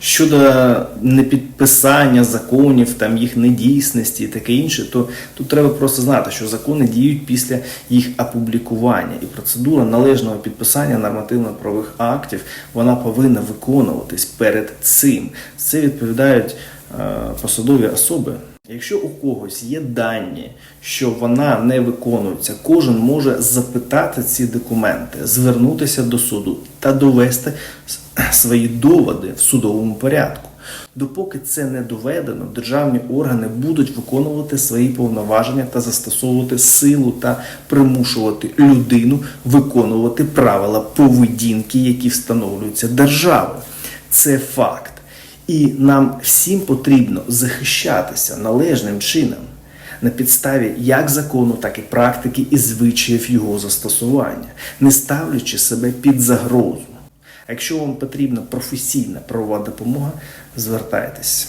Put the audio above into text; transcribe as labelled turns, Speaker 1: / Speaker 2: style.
Speaker 1: Щодо непідписання законів, там їх недійсності і таке інше, то тут треба просто знати, що закони діють після їх опублікування, і процедура належного підписання нормативно-правових актів вона повинна виконуватись перед цим. Це відповідають е, посадові особи. Якщо у когось є дані, що вона не виконується, кожен може запитати ці документи, звернутися до суду та довести свої доводи в судовому порядку. Допоки це не доведено, державні органи будуть виконувати свої повноваження та застосовувати силу та примушувати людину виконувати правила поведінки, які встановлюються державою. Це факт. І нам всім потрібно захищатися належним чином на підставі як закону, так і практики і звичаїв його застосування, не ставлячи себе під загрозу. Якщо вам потрібна професійна правова допомога, звертайтесь.